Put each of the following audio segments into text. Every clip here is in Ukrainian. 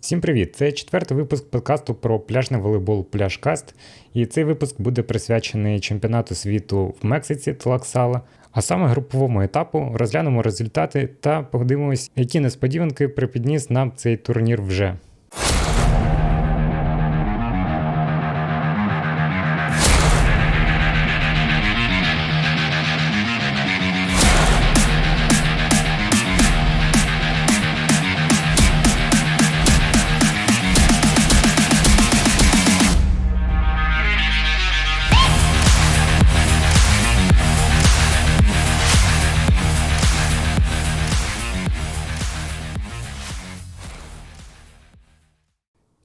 Всім привіт! Це четвертий випуск подкасту про пляжний волейбол Пляжкаст. І цей випуск буде присвячений чемпіонату світу в Мексиці Тлаксала. А саме груповому етапу розглянемо результати та подивимось, які несподіванки припідніс нам цей турнір вже.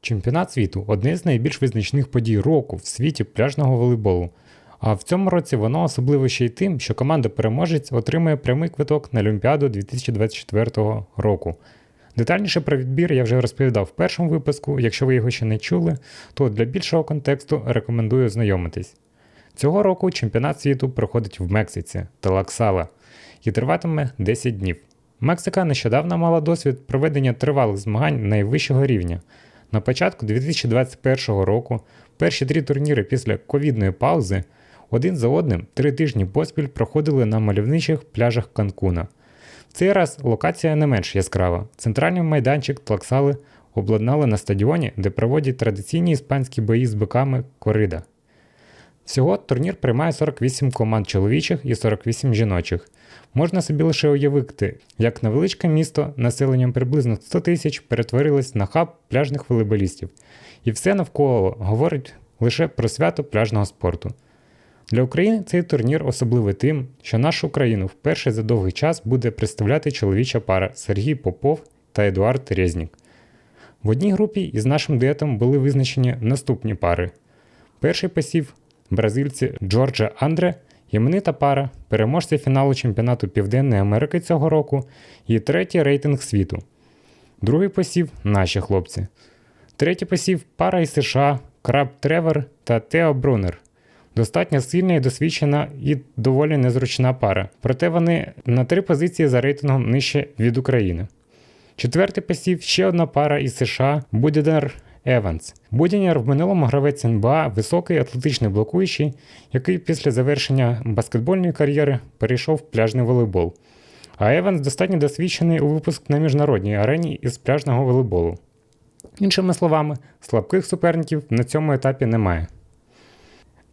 Чемпіонат світу одне з найбільш визначних подій року в світі пляжного волейболу. А в цьому році воно особливо ще й тим, що команда-переможець отримує прямий квиток на Олімпіаду 2024 року. Детальніше про відбір я вже розповідав в першому випуску. Якщо ви його ще не чули, то для більшого контексту рекомендую ознайомитись. Цього року чемпіонат світу проходить в Мексиці Телаксала і триватиме 10 днів. Мексика нещодавно мала досвід проведення тривалих змагань найвищого рівня. На початку 2021 року перші три турніри після ковідної паузи один за одним три тижні поспіль проходили на мальовничих пляжах Канкуна. В цей раз локація не менш яскрава. Центральний майданчик Тлаксали обладнали на стадіоні, де проводять традиційні іспанські бої з биками корида. Всього турнір приймає 48 команд чоловічих і 48 жіночих. Можна собі лише уявити, як невеличке місто населенням приблизно 100 тисяч перетворилось на хаб пляжних волейболістів, і все навколо говорить лише про свято пляжного спорту. Для України цей турнір особливий тим, що нашу країну вперше за довгий час буде представляти чоловіча пара Сергій Попов та Едуард Резнік. В одній групі із нашим дуетом були визначені наступні пари. Перший посів бразильці Джорджа Андре, іменита пара, переможці фіналу чемпіонату Південної Америки цього року і третій рейтинг світу. Другий посів наші хлопці. Третій посів пара із США Краб Тревор та Тео Брунер. Достатньо сильна і досвідчена і доволі незручна пара, проте вони на три позиції за рейтингом нижче від України. Четвертий посів ще одна пара із США Будінер Еванс. Будінер в минулому гравець НБА, високий атлетичний блокуючий, який після завершення баскетбольної кар'єри перейшов в пляжний волейбол. А Еванс достатньо досвідчений у випуск на міжнародній арені із пляжного волейболу. Іншими словами, слабких суперників на цьому етапі немає.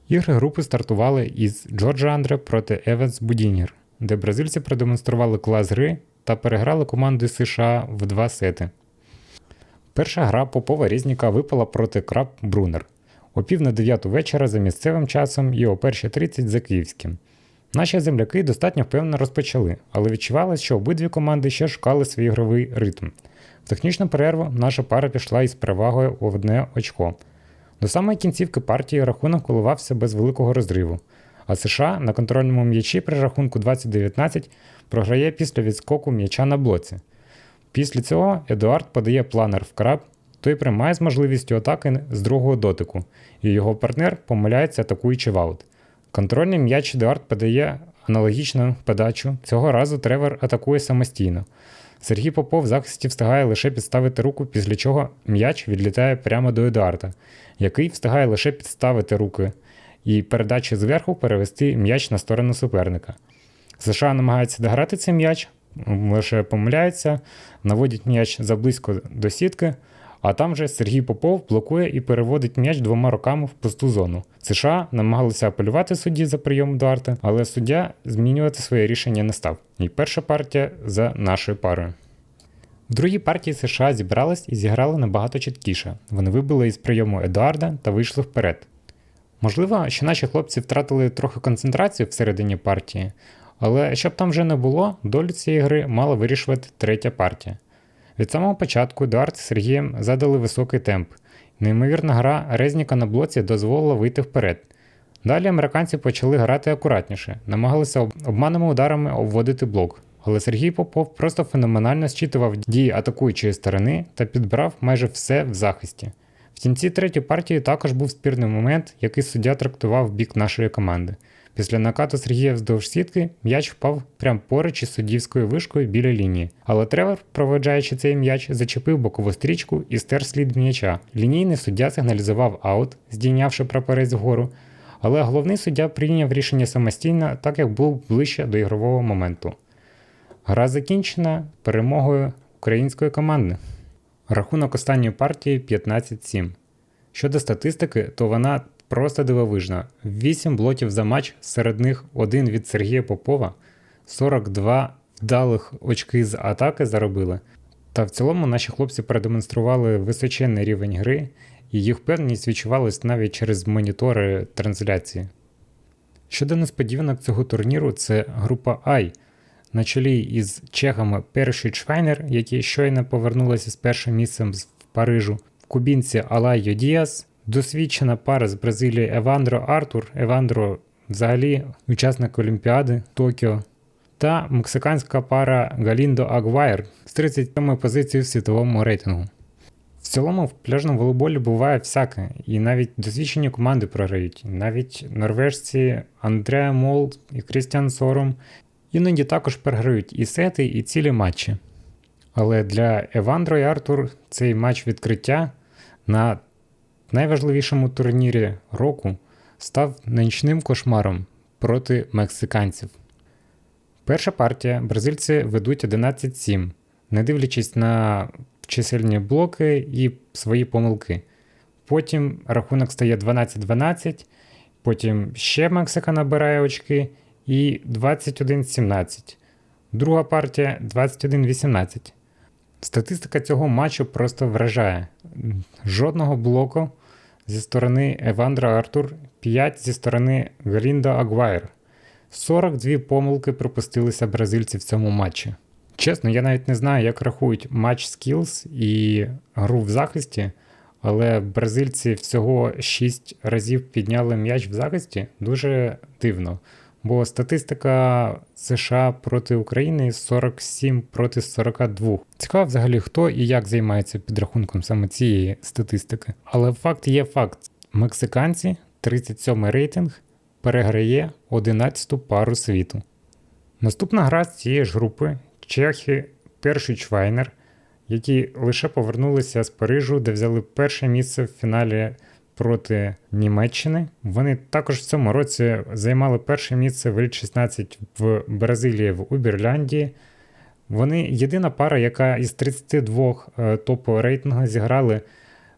Ігри групи стартували із Джорджа Андре проти Еванс Будінер, де бразильці продемонстрували клас гри та переграли команду США в два сети. Перша гра Попова Різніка випала проти Краб Брунер о пів на 9 вечора за місцевим часом і о 1.30 за київським. Наші земляки достатньо впевнено розпочали, але відчувалось, що обидві команди ще шукали свій ігровий ритм. В технічну перерву наша пара пішла із перевагою у одне очко. До самої кінцівки партії рахунок коливався без великого розриву, а США на контрольному м'ячі при рахунку 2019 програє після відскоку м'яча на блоці. Після цього Едуард подає планер в краб, той приймає з можливістю атаки з другого дотику, і його партнер помиляється, атакуючи в аут. Контрольний м'яч Едуард подає аналогічну подачу. Цього разу Тревор атакує самостійно. Сергій Попов в захисті встигає лише підставити руку, після чого м'яч відлітає прямо до Едуарда, який встигає лише підставити руки і передачі зверху перевести м'яч на сторону суперника. США намагається дограти цей м'яч, лише помиляється, наводять м'яч заблизько до сітки, а там вже Сергій Попов блокує і переводить м'яч двома руками в пусту зону. США намагалися апелювати судді за прийом Дуарта, але суддя змінювати своє рішення не став. І перша партія за нашою парою. В другій партії США зібрались і зіграли набагато чіткіше. Вони вибили із прийому Едуарда та вийшли вперед. Можливо, що наші хлопці втратили трохи концентрацію всередині партії, але щоб там вже не було, долю цієї гри мала вирішувати третя партія. Від самого початку Едуард з Сергієм задали високий темп. Неймовірна гра Резніка на блоці дозволила вийти вперед. Далі американці почали грати акуратніше, намагалися обманними ударами обводити блок, але Сергій Попов просто феноменально зчитував дії атакуючої сторони та підбрав майже все в захисті. В кінці третьої партії також був спірний момент, який суддя трактував бік нашої команди. Після накату Сергія вздовж сітки м'яч впав прямо поруч із суддівською вишкою біля лінії. Але Тревор, проведжаючи цей м'яч, зачепив бокову стрічку і стер слід м'яча. Лінійний суддя сигналізував аут, здійнявши прапорець вгору. Але головний суддя прийняв рішення самостійно, так як був ближче до ігрового моменту. Гра закінчена перемогою української команди. Рахунок останньої партії 15-7. Щодо статистики, то вона просто дивовижна. 8 блотів за матч, серед них один від Сергія Попова, 42 вдалих очки з атаки заробили. Та в цілому наші хлопці продемонстрували височенний рівень гри, і їх певність відчувалась навіть через монітори трансляції. Щодо несподіванок цього турніру, це група Ай на чолі із чехами Перший Швайнер, які щойно повернулися з першим місцем в Парижу, в кубінці Алайо Діас, досвідчена пара з Бразилії Евандро Артур, Евандро взагалі учасник Олімпіади Токіо, та мексиканська пара Галіндо Агвайр з 37 позицією в світовому рейтингу. В цілому в пляжному волейболі буває всяке, і навіть досвідчені команди програють. Навіть норвежці Андреа Мол і Крістіан Сором іноді також програють і сети, і цілі матчі. Але для Евандро і Артур цей матч відкриття на найважливішому турнірі року став нічним кошмаром проти мексиканців. Перша партія бразильці ведуть 11-7, не дивлячись на чисельні блоки і свої помилки. Потім рахунок стає 12-12, потім ще Мексика набирає очки і 21-17. Друга партія 21-18. Статистика цього матчу просто вражає. Жодного блоку зі сторони Евандра Артур, 5 зі сторони Грінда Агвайр. 42 помилки пропустилися бразильці в цьому матчі. Чесно, я навіть не знаю, як рахують матч скілз і гру в захисті, але бразильці всього 6 разів підняли м'яч в захисті дуже дивно. Бо статистика США проти України 47 проти 42. Цікаво взагалі, хто і як займається підрахунком саме цієї статистики. Але факт є факт: мексиканці, 37 рейтинг, переграє 11-ту пару світу. Наступна гра з цієї ж групи Чехи, перший Чвайнер, які лише повернулися з Парижу, де взяли перше місце в фіналі проти Німеччини. Вони також в цьому році займали перше місце в Еліт 16 в Бразилії в Уберляндії. Вони єдина пара, яка із 32 е, топу рейтингу зіграли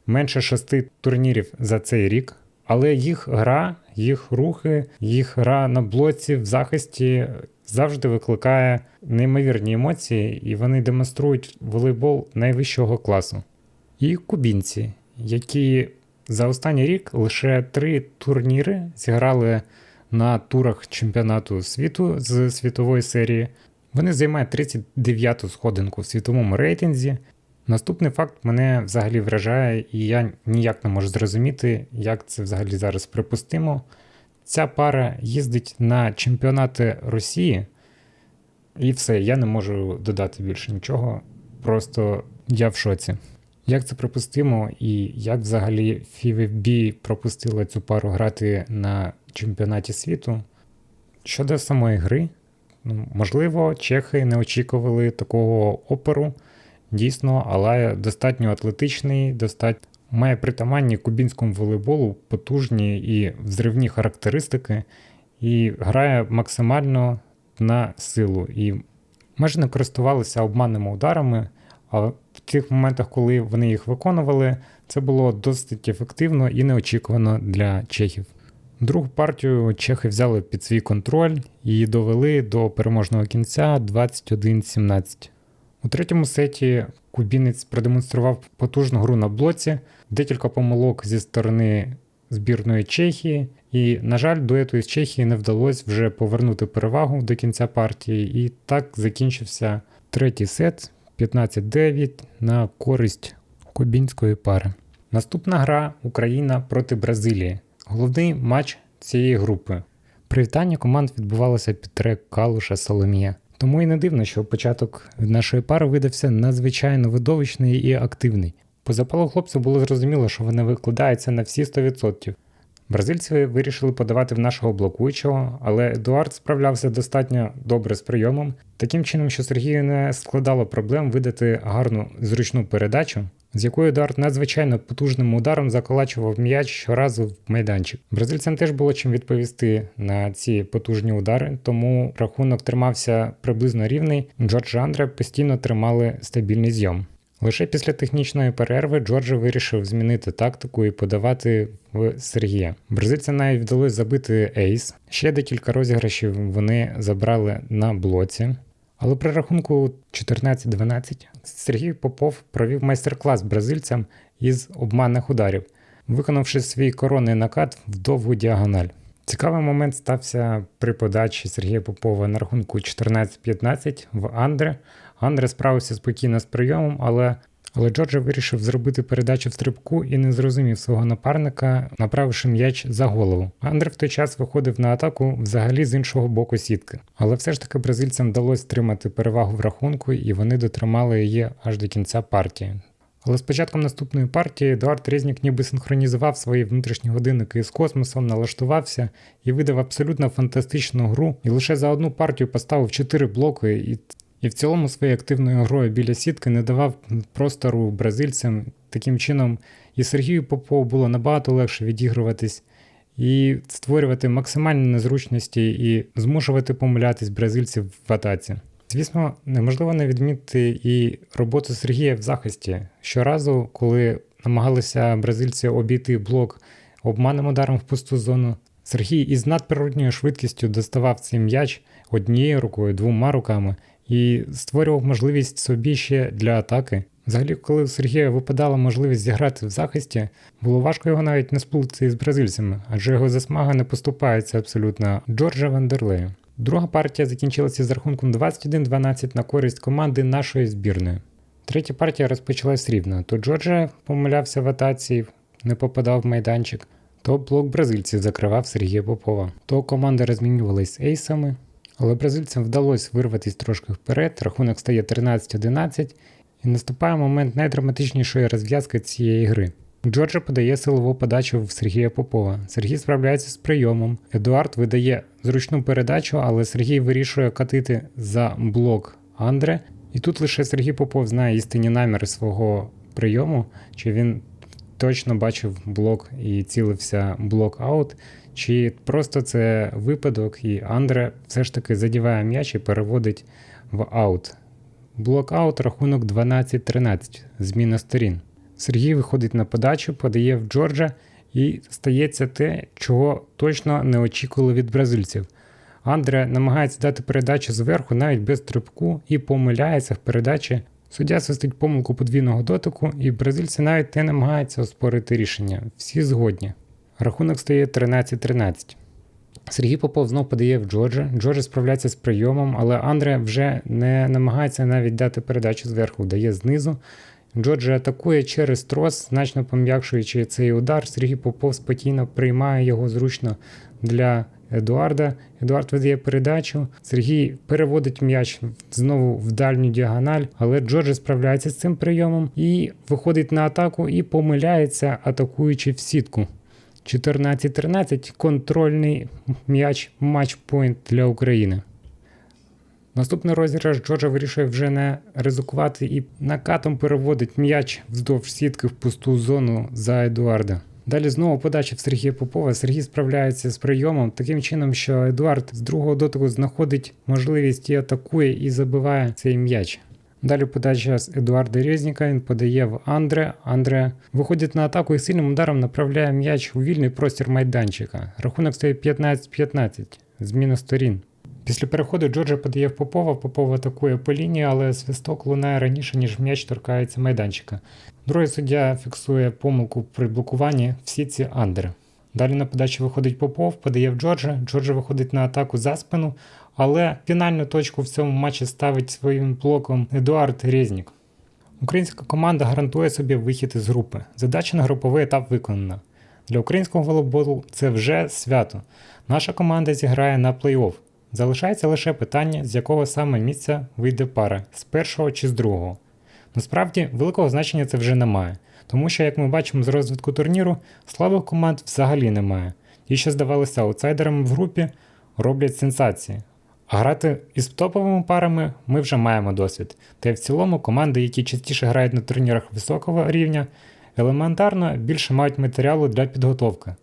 менше шести турнірів за цей рік. Але їх гра, їх рухи, їх гра на блоці в захисті завжди викликає неймовірні емоції, і вони демонструють волейбол найвищого класу. І кубінці, які за останній рік лише три турніри зіграли на турах чемпіонату світу з світової серії. Вони займають 39-ту сходинку в світовому рейтинзі. Наступний факт мене взагалі вражає, і я ніяк не можу зрозуміти, як це взагалі зараз припустимо. Ця пара їздить на чемпіонати Росії, і все, я не можу додати більше нічого. Просто я в шоці. Як це припустимо, і як взагалі FIVB пропустила цю пару грати на чемпіонаті світу? Щодо самої гри, ну, можливо, чехи не очікували такого оперу. Дійсно, Алая достатньо атлетичний, достатньо має притаманні кубінському волейболу потужні і взривні характеристики, і грає максимально на силу. І майже не користувалися обманними ударами. А в тих моментах, коли вони їх виконували, це було досить ефективно і неочікувано для чехів. Другу партію чехи взяли під свій контроль і довели до переможного кінця 21-17. У третьому сеті кубінець продемонстрував потужну гру на блоці, декілька помилок зі сторони збірної Чехії, і, на жаль, дуету із Чехії не вдалося вже повернути перевагу до кінця партії, і так закінчився третій сет 15-9 на користь кубінської пари. Наступна гра Україна проти Бразилії. Головний матч цієї групи. Привітання команд відбувалося під трек Калуша Соломія. Тому і не дивно, що початок нашої пари видався надзвичайно видовищний і активний. По запалу хлопців було зрозуміло, що вони викладаються на всі 100%. Бразильці вирішили подавати в нашого блокуючого, але Едуард справлявся достатньо добре з прийомом, таким чином, що Сергію не складало проблем видати гарну зручну передачу, з якою Едуард надзвичайно потужним ударом заколачував м'яч щоразу в майданчик. Бразильцям теж було чим відповісти на ці потужні удари, тому рахунок тримався приблизно рівний. Джордж Андре постійно тримали стабільний зйом. Лише після технічної перерви Джорджа вирішив змінити тактику і подавати в Сергія. Бразильцям навіть вдалося забити ейс. Ще декілька розіграшів вони забрали на блоці. Але при рахунку 14-12 Сергій Попов провів майстер-клас бразильцям із обманних ударів, виконавши свій коронний накат в довгу діагональ. Цікавий момент стався при подачі Сергія Попова на рахунку 14-15 в Андре. Андре справився спокійно з прийомом, але але Джорджа вирішив зробити передачу в стрибку і не зрозумів свого напарника, направивши м'яч за голову. Андре в той час виходив на атаку взагалі з іншого боку сітки. Але все ж таки бразильцям вдалося тримати перевагу в рахунку, і вони дотримали її аж до кінця партії. Але з початком наступної партії Едуард Резнік ніби синхронізував свої внутрішні годинники з космосом, налаштувався і видав абсолютно фантастичну гру, і лише за одну партію поставив 4 блоки, і і в цілому своєю активною грою біля сітки не давав простору бразильцям. Таким чином, і Сергію Попову було набагато легше відігруватись і створювати максимальні незручності і змушувати помилятись бразильців в атаці. Звісно, неможливо не відмітити і роботу Сергія в захисті. Щоразу, коли намагалися бразильці обійти блок обманним ударом в пусту зону, Сергій із надприродньою швидкістю доставав цей м'яч однією рукою, двома руками і створював можливість собі ще для атаки. Взагалі, коли у Сергія випадала можливість зіграти в захисті, було важко його навіть не сплутати з бразильцями, адже його засмага не поступається абсолютно Джорджа Вандерлею. Друга партія закінчилася з рахунком 21-12 на користь команди нашої збірної. Третя партія розпочалась рівно. То Джорджа помилявся в атаці, не попадав в майданчик, то блок бразильців закривав Сергія Попова, то команди розмінювались ейсами, але бразильцям вдалося вирватися трошки вперед, рахунок стає 13-11 і наступає момент найдраматичнішої розв'язки цієї гри. Джорджа подає силову подачу в Сергія Попова. Сергій справляється з прийомом. Едуард видає зручну передачу, але Сергій вирішує катити за блок Андре. І тут лише Сергій Попов знає істинні наміри свого прийому, чи він точно бачив блок і цілився блок аут, чи просто це випадок, і Андре все ж таки задіває м'яч і переводить в аут. Блок-аут рахунок 12-13, зміна сторін. Сергій виходить на подачу, подає в Джорджа і стається те, чого точно не очікували від бразильців. Андре намагається дати передачу зверху навіть без трибку і помиляється в передачі. Суддя свистить помилку подвійного дотику, і бразильці навіть не намагаються оспорити рішення. Всі згодні. Рахунок стає 13-13. Сергій Попов знов подає в Джорджа. Джорджа справляється з прийомом, але Андре вже не намагається навіть дати передачу зверху, дає знизу. Джорджа атакує через трос, значно пом'якшуючи цей удар. Сергій Попов спокійно приймає його зручно для Едуарда. Едуард видає передачу. Сергій переводить м'яч знову в дальню діагональ, але Джорджа справляється з цим прийомом і виходить на атаку і помиляється, атакуючи в сітку. 14-13 контрольний м'яч матчпойнт для України. Наступний розіграш Джорджа вирішує вже не ризикувати і накатом переводить м'яч вздовж сітки в пусту зону за Едуарда. Далі знову подача в Сергія Попова. Сергій справляється з прийомом таким чином, що Едуард з другого дотику знаходить можливість і атакує і забиває цей м'яч. Далі подача з Едуарда Резніка, він подає в Андре. Андре виходить на атаку і сильним ударом направляє м'яч у вільний простір майданчика. Рахунок стає 15-15, зміна сторін. Після переходу Джорджа подає в Попова, Попов атакує по лінії, але свисток лунає раніше, ніж м'яч торкається майданчика. Другий суддя фіксує помилку при блокуванні в сітці Андре. Далі на подачу виходить Попов, подає в Джорджа. Джорджа виходить на атаку за спину, але фінальну точку в цьому матчі ставить своїм блоком Едуард Резнік. Українська команда гарантує собі вихід із групи. Задача на груповий етап виконана. Для українського волейболу це вже свято. Наша команда зіграє на плей-офф. Залишається лише питання, з якого саме місця вийде пара з першого чи з другого. Насправді, великого значення це вже немає, тому що, як ми бачимо з розвитку турніру, слабих команд взагалі немає. Ті, що здавалися аутсайдерами в групі, роблять сенсації. А грати із топовими парами ми вже маємо досвід. Та й в цілому команди, які частіше грають на турнірах високого рівня, елементарно більше мають матеріалу для підготовки.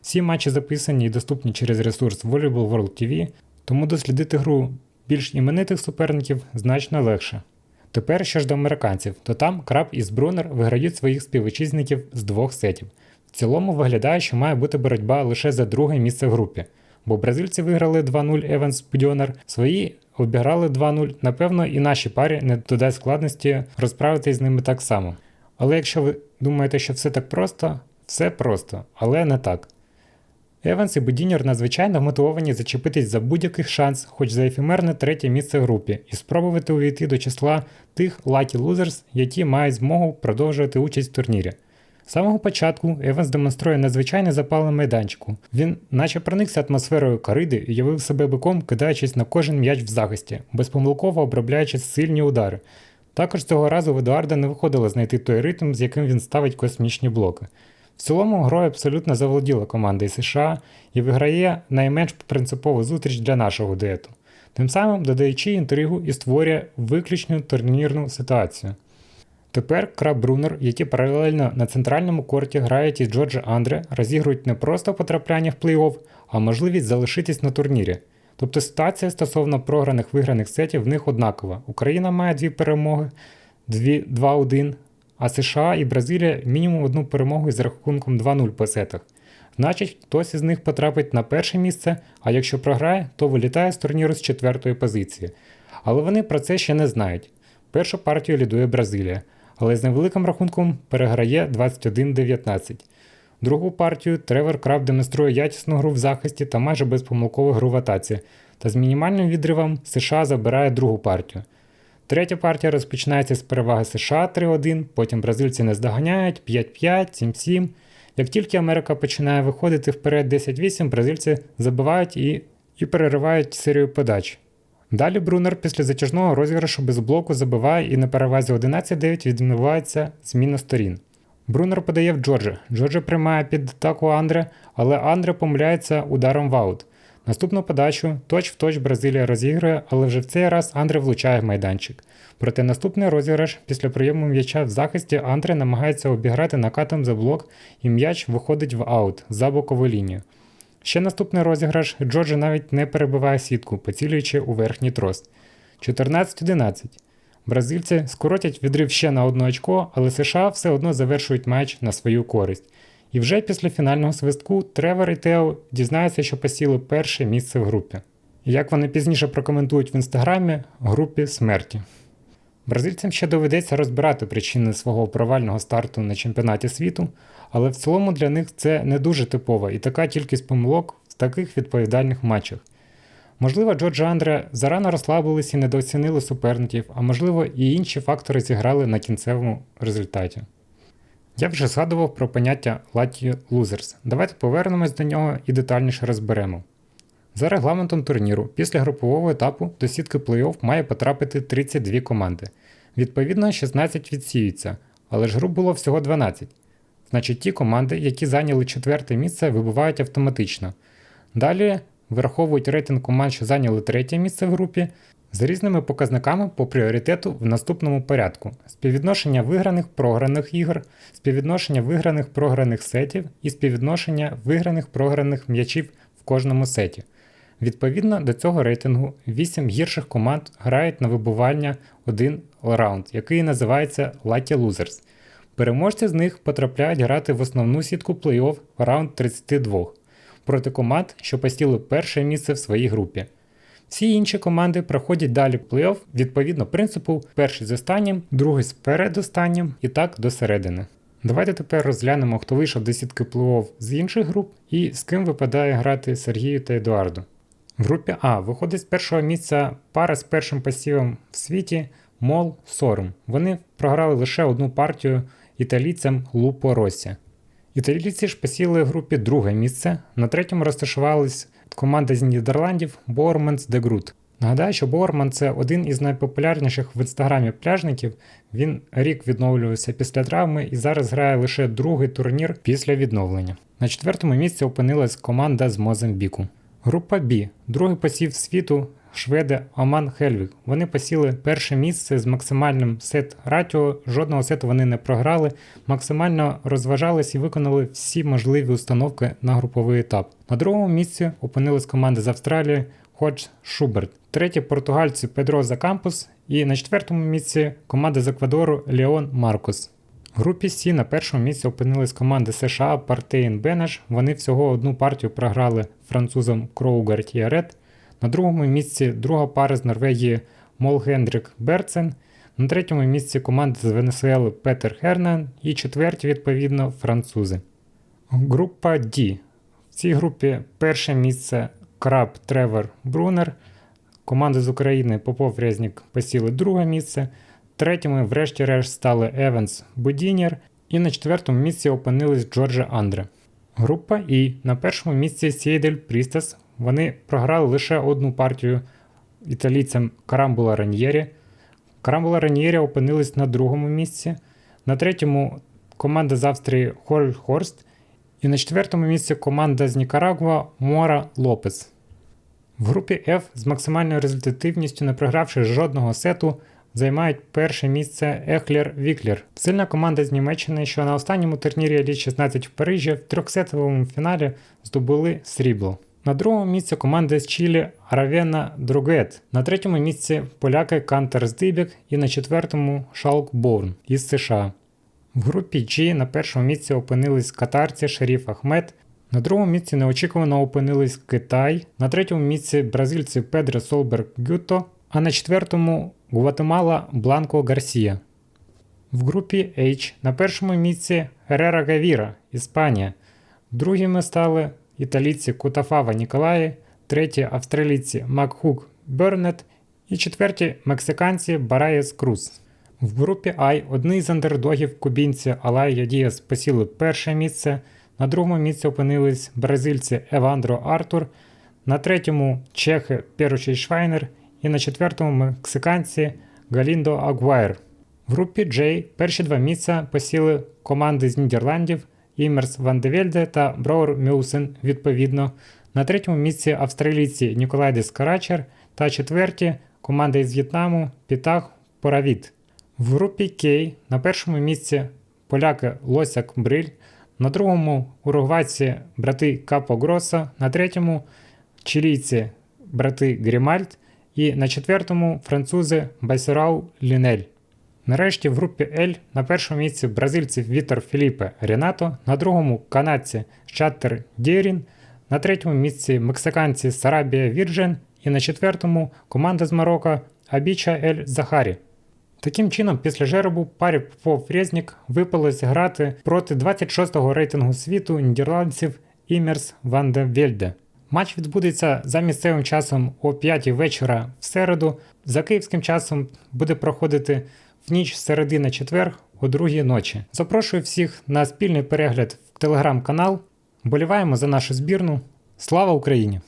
Всі матчі записані і доступні через ресурс Volleyball World TV, тому дослідити гру більш іменитих суперників значно легше. Тепер що ж до американців, то там Краб і Збрунер виграють своїх співвітчизників з двох сетів. В цілому виглядає, що має бути боротьба лише за друге місце в групі, бо бразильці виграли 2-0 Еванс Будьонер, свої обіграли 2-0. Напевно, і нашій парі не додасть складності розправитись з ними так само. Але якщо ви думаєте, що все так просто, все просто, але не так. Еванс і Будінер надзвичайно мотивовані зачепитись за будь-який шанс, хоч за ефемерне третє місце в групі, і спробувати увійти до числа тих Lucky Losers, які мають змогу продовжувати участь в турнірі. З самого початку Еванс демонструє надзвичайний запал на майданчику. Він наче проникся атмосферою кориди і явив себе биком, кидаючись на кожен м'яч в захисті, безпомилково обробляючи сильні удари. Також цього разу в Едуарда не виходило знайти той ритм, з яким він ставить космічні блоки. В цілому грою абсолютно заволоділа команда із США і виграє найменш принципову зустріч для нашого дуету, тим самим додаючи інтригу і створює виключну турнірну ситуацію. Тепер Краб Брунер, які паралельно на центральному корті грають із Джорджа Андре, розігрують не просто потрапляння в плей-офф, а можливість залишитись на турнірі. Тобто ситуація стосовно програних виграних сетів в них однакова. Україна має дві перемоги, 2-1, а США і Бразилія мінімум одну перемогу із рахунком 2-0 по сетах. Значить, хтось із них потрапить на перше місце, а якщо програє, то вилітає з турніру з четвертої позиції. Але вони про це ще не знають. Першу партію лідує Бразилія, але з невеликим рахунком переграє 21-19. Другу партію Тревор Краб демонструє якісну гру в захисті та майже безпомилкову гру в атаці, та з мінімальним відривом США забирає другу партію. Третя партія розпочинається з переваги США 3-1, потім бразильці не здоганяють 5-5, 7-7. Як тільки Америка починає виходити вперед 10-8, бразильці забивають і, і переривають серію подач. Далі Брунер після затяжного розіграшу без блоку забиває і на перевазі 11-9 відмивається зміна сторін. Брунер подає в Джорджа. Джорджа приймає під атаку Андре, але Андре помиляється ударом в аут. Наступну подачу точ в точ Бразилія розігрує, але вже в цей раз Андре влучає в майданчик. Проте наступний розіграш після прийому м'яча в захисті Андре намагається обіграти накатом за блок, і м'яч виходить в аут за бокову лінію. Ще наступний розіграш Джорджа навіть не перебиває сітку, поцілюючи у верхній трос. 14-11. Бразильці скоротять відрив ще на одне очко, але США все одно завершують матч на свою користь. І вже після фінального свистку Тревор і Тео дізнаються, що посіли перше місце в групі. І як вони пізніше прокоментують в інстаграмі групі смерті. Бразильцям ще доведеться розбирати причини свого провального старту на чемпіонаті світу, але в цілому для них це не дуже типова і така кількість помилок в таких відповідальних матчах. Можливо, Джордж Андре зарано розслабились і недооцінили суперників, а можливо, і інші фактори зіграли на кінцевому результаті. Я вже згадував про поняття Lucky Losers. Давайте повернемось до нього і детальніше розберемо. За регламентом турніру, після групового етапу до сітки плей-офф має потрапити 32 команди. Відповідно, 16 відсіються, але ж груп було всього 12. Значить, ті команди, які зайняли четверте місце, вибувають автоматично. Далі враховують рейтинг команд, що зайняли третє місце в групі, з різними показниками по пріоритету в наступному порядку: співвідношення виграних програних ігор, співвідношення виграних програних сетів і співвідношення виграних програних м'ячів в кожному сеті. Відповідно до цього рейтингу 8 гірших команд грають на вибування один раунд, який називається Lucky Losers. Переможці з них потрапляють грати в основну сітку плей-офф раунд 32 проти команд, що посіли перше місце в своїй групі. Всі інші команди проходять далі плей-офф відповідно принципу перший з останнім, другий з передостаннім і так до середини. Давайте тепер розглянемо, хто вийшов до сітки плей-офф з інших груп і з ким випадає грати Сергію та Едуарду. В групі А виходить з першого місця пара з першим посівом в світі Мол Сорум. Вони програли лише одну партію італійцям Лупо Росі. Італійці ж посіли в групі друге місце. На третьому розташувались команда з Нідерландів Борманс де Грут. Нагадаю, що Борман це один із найпопулярніших в інстаграмі пляжників. Він рік відновлювався після травми і зараз грає лише другий турнір після відновлення. На четвертому місці опинилась команда з Мозамбіку. Група Б. Другий посів світу шведи Оман Хельвік. Вони посіли перше місце з максимальним сет ратіо. Жодного сету вони не програли, максимально розважались і виконали всі можливі установки на груповий етап. На другому місці опинилась команда з Австралії Ходж Шуберт. Третє португальці Педро Закампус. І на четвертому місці команда з Еквадору Леон Маркус. В групі Сі на першому місці опинились команди США Партейн Бенеш. Вони всього одну партію програли французам Кроугарт і Ред. На другому місці друга пара з Норвегії Молгендрик Берцен. На третьому місці команда з Венесуели Петер Хернан і четверті, відповідно, французи. Група D. В цій групі перше місце Краб Тревор Брунер. Команда з України Попов Резнік посіли друге місце. Третіми, врешті-решт, стали Еванс Будінєр. І на четвертому місці опинились Джорджа Андре. Група І. На першому місці Сійдель Прістас. Вони програли лише одну партію італійцям Карамбула Раньєрі. Карамбула Раньєрі опинились на другому місці. На третьому команда з Австрії Хорст. І на четвертому місці команда з Нікарагуа Мора Лопес. В групі F з максимальною результативністю, не програвши жодного сету, займають перше місце Ехлер Віклер. Сильна команда з Німеччини, що на останньому турнірі Еліт 16 в Парижі в трьохсетовому фіналі здобули срібло. На другому місці команда з Чилі Аравена Другет. На третьому місці поляки Кантер Здибік і на четвертому Шалк Борн із США. В групі G на першому місці опинились катарці Шеріф Ахмед. На другому місці неочікувано опинились Китай, на третьому місці бразильці Педро Солберг Гюто, а на четвертому Гватемала Бланко Гарсія. В групі H на першому місці Герера Гавіра, Іспанія. Другими стали італійці Кутафава Ніколаї, треті австралійці Макхук Бернет і четверті мексиканці Бараєс Круз. В групі I одні з андердогів кубінці Алайо Діас посіли перше місце. На другому місці опинились бразильці Евандро Артур, на третьому чехи Перучий Швайнер і на четвертому мексиканці Галіндо Агуайр. В групі J перші два місця посіли команди з Нідерландів Імерс Ван де Вельде та Броур Мюсен відповідно. На третьому місці австралійці Ніколайдес Карачер та четверті команда із В'єтнаму Пітах Поравіт. В групі K на першому місці поляки Лосяк Бриль, на другому уругвайці брати Капо Гроса, на третьому чилійці брати Грімальд і на четвертому французи Байсерау Лінель. Нарешті в групі L на першому місці бразильців Вітер Філіпе Ренато, на другому канадці Чаттер Дєрін, на третьому місці мексиканці Сарабія Вірджен і на четвертому команда з Марокко Абіча Ель Захарі. Таким чином, після жеребу парі Попов Резнік випалось грати проти 26-го рейтингу світу нідерландців Імерс Ван де Вельде. Матч відбудеться за місцевим часом о 5 вечора в середу. За київським часом буде проходити в ніч з середи на четвер о другій ночі. Запрошую всіх на спільний перегляд в телеграм-канал. Боліваємо за нашу збірну. Слава Україні!